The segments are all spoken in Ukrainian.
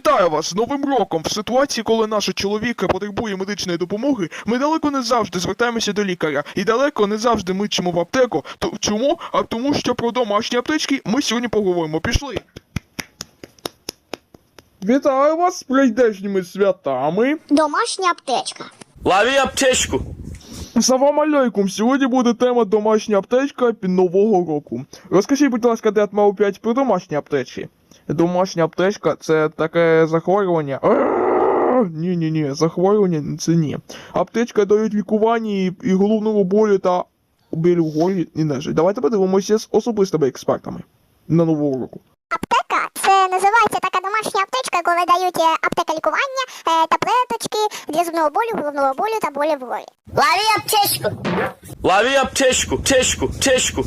Вітаю вас з Новим роком! В ситуації, коли наша чоловіка потребує медичної допомоги, ми далеко не завжди звертаємося до лікаря, і далеко не завжди мичимо в аптеку. То чому? А тому, що про домашні аптечки ми сьогодні поговоримо. Пішли. Вітаю вас з прийдешніми святами. Домашня аптечка. Лови аптечку. Салам алейкум! Сьогодні буде тема домашня аптечка під нового року. Розкажіть, будь ласка, Дед Мау 5 про домашні аптечки. Домашня аптечка це таке захворювання. Ні, ні, ні, захворювання це ні. Аптечка дають лікування і, і головного болю та біль в горлі і нежить. Давайте подивимося з особистими експертами на нового року. Аптека це називається така домашня аптечка, коли дають е, аптека лікування, е, таблеточки для зубного болю, головного болю та болі в горлі. Лови аптечку. Лови аптечку. Аптечку. Аптечку.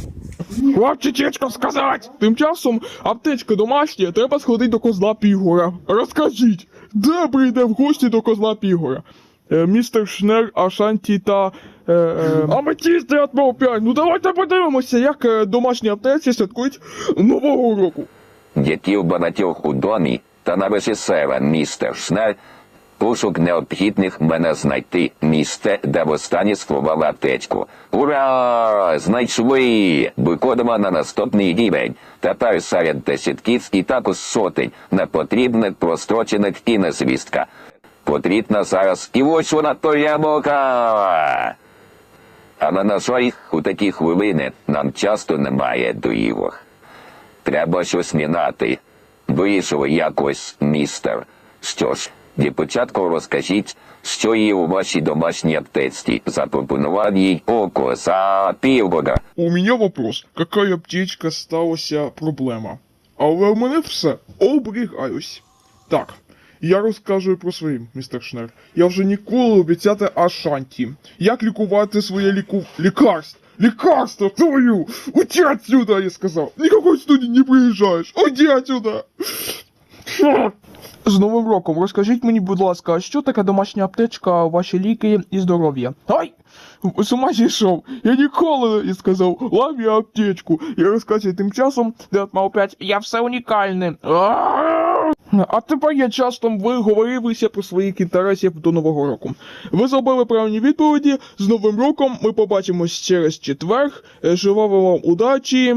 Хлопці, чечко сказати! Тим часом аптечка домашня, треба сходити до козла Пігора. Розкажіть, де прийде в гості до козла Пігора? Е, містер Шнер, Ашанті та. Е, е, Аметісти от 5. Ну давайте подивимося, як е, домашні аптеці святкують Нового року. Дітів багатьох у домі та на весі севен містер Шнель. Пошук необхідних мене знайти місце, де востаннє сховала аптечку. Ура! Знайшли! Виконано на наступний рівень. Тепер серед десятків і також сотень непотрібних прострочених і незвістка. Потрібна зараз і ось вона твоя мука. Але на жаль, у такі хвилини нам часто немає доївок. Треба щось міняти. Вийшов якось, містер. Що ж, для початку розкажіть, що є у вашій домашній аптеці. Запропонував їй око за півгода. У мене вопрос, яка аптечка сталася проблема? Але в мене все, обрігаюсь. Так, я розкажу про свої, містер Шнер. Я вже ніколи обіцяти Ашанті. Як лікувати своє ліку... лікарство? Лікарство твою! Уйди отсюда, я сказав! Никакой студії не приїжджаєш! Уйди отсюда! З Новим роком розкажіть мені, будь ласка, що таке домашня аптечка, ваші ліки і здоров'я? Ай! З ума зійшов! Я ніколи не сказав, лав я аптечку. Я розказую тим часом, де мав 5, я все унікальне. А тепер я часто ви говорилися про своїх інтересів до Нового року. Ви зробили правильні відповіді. З Новим роком ми побачимось через четверг. Е, Желаю вам удачі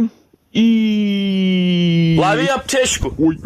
і. Лови аптечку. Ой.